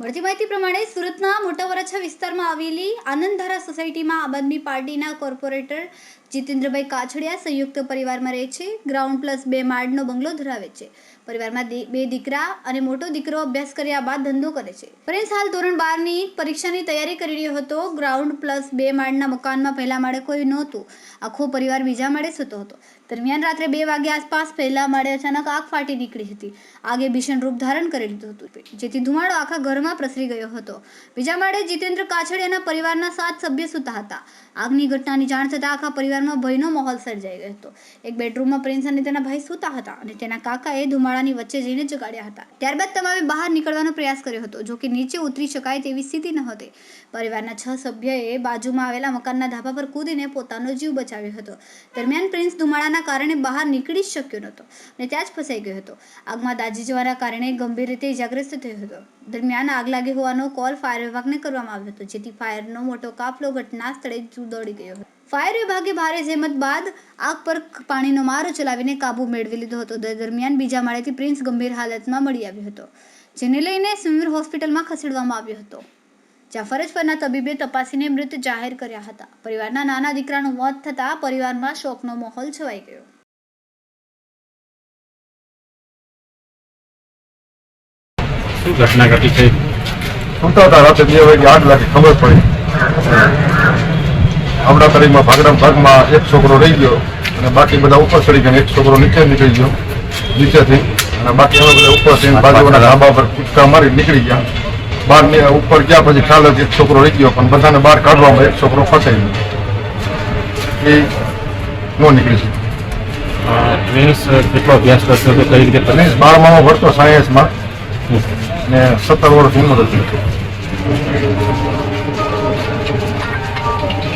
મળતી માહિતી પ્રમાણે સુરતના મોટા વરાછા વિસ્તારમાં આવેલી આનંદધારા સોસાયટીમાં આમ આદમી પાર્ટીના કોર્પોરેટર જીતેન્દ્રભાઈ કાછડિયા સંયુક્ત પરિવારમાં રહે છે. ગ્રાઉન્ડ પ્લસ બે માળનો બંગલો ધરાવે છે. પરિવારમાં બે દીકરા અને મોટો દીકરો અભ્યાસ કર્યા બાદ ધંધો કરે છે. પ્રિન્સ હાલ ધોરણ બારની પરીક્ષાની તૈયારી કરી રહ્યો હતો. ગ્રાઉન્ડ પ્લસ બે માળના મકાનમાં પહેલા માળે કોઈ નહોતું. આખો પરિવાર બીજા માળે સૂતો હતો. દરમિયાન રાત્રે બે વાગ્યા આસપાસ પહેલા માળે અચાનક આગ ફાટી નીકળી હતી. આગે ભીષણ રૂપ ધારણ કરી લીધું હતું. જેથી ધુમાડો આખા ઘરમાં પ્રસરી ગયો હતો. બીજા માળે જીતેન્દ્ર કાછડિયાના પરિવારના સાત સભ્ય સૂતા હતા. આગની ઘટનાની જાણ થતાં આખા પરિવારમાં ભયનો માહોલ સર્જાઈ ગયો હતો. એક બેડરૂમમાં પ્રિન્સ અને તેના ભાઈ સૂતા હતા અને તેના કાકાએ ધુમાડાની વચ્ચે જઈને જગાડ્યા હતા. ત્યારબાદ તમામે બહાર નીકળવાનો પ્રયાસ કર્યો હતો, જો કે નીચે ઉતરી શકાય તેવી સ્થિતિ ન હતી. પરિવારના છ સભ્યએ બાજુમાં આવેલા મકાનના ધાબા પર કૂદીને પોતાનો જીવ બચાવ્યો હતો. દરમિયાન પ્રિન્સ ધુમાડાના કારણે બહાર નીકળી જ શક્યો નહોતો અને ત્યાં જ ફસાઈ ગયો હતો. આગમાં દાઝી જવાના કારણે ગંભીર રીતે ઇજાગ્રસ્ત થયો હતો. દરમિયાન આગ લાગી હોવાનો કોલ ફાયર વિભાગને કરવામાં આવ્યો હતો, જેથી ફાયરનો મોટો કાફલો ઘટના સ્થળે દોડી ગયો હતો. ફાયર વિભાગે ભારે જહેમત બાદ આગ પર પાણીનો મારો ચલાવીને કાબુ મેળવી લીધો હતો. દ- દરમિયાન બીજા માળેથી પ્રિન્સ ગંભીર હાલતમાં મળી આવ્યો હતો જેને લઈને સિવિલ હોસ્પિટલમાં ખસેડવામાં આવ્યો હતો. જ્યાં ફરજ પરના તબીબે તપાસીને મૃત જાહેર કર્યા હતા. પરિવારના નાના દીકરાનું મોત થતાં પરિવારમાં શોકનો માહોલ છવાઈ ગયો. શું ઘટના ઘટી છે? સુતા હતા રાતે બે વાગે આગ લાગી ખબર પડી. આપણા તારીખમાં ભાગરામ ભાગમાં એક છોકરો રહી ગયો અને બાકી બધા ઉપર ચડી ગયા એક છોકરો નીચે નીકળી ગયો નીચેથી. અને બાકી અમે બધા ઉપર થઈને બાજુના ધાબા પર કૂદકા મારી નીકળી ગયા. બહાર ઉપર ગયા પછી ખ્યાલ એક છોકરો રહી ગયો પણ બધાને બહાર કાઢવામાં એક છોકરો ફસાઈ ગયો. એ નો નીકળી શકે પ્રિન્સ કેટલો અભ્યાસ કરતો હતો કઈ રીતે અને બારમામાં ભણતો સાયન્સમાં ને સત્તર વર્ષ ઉંમર હતી.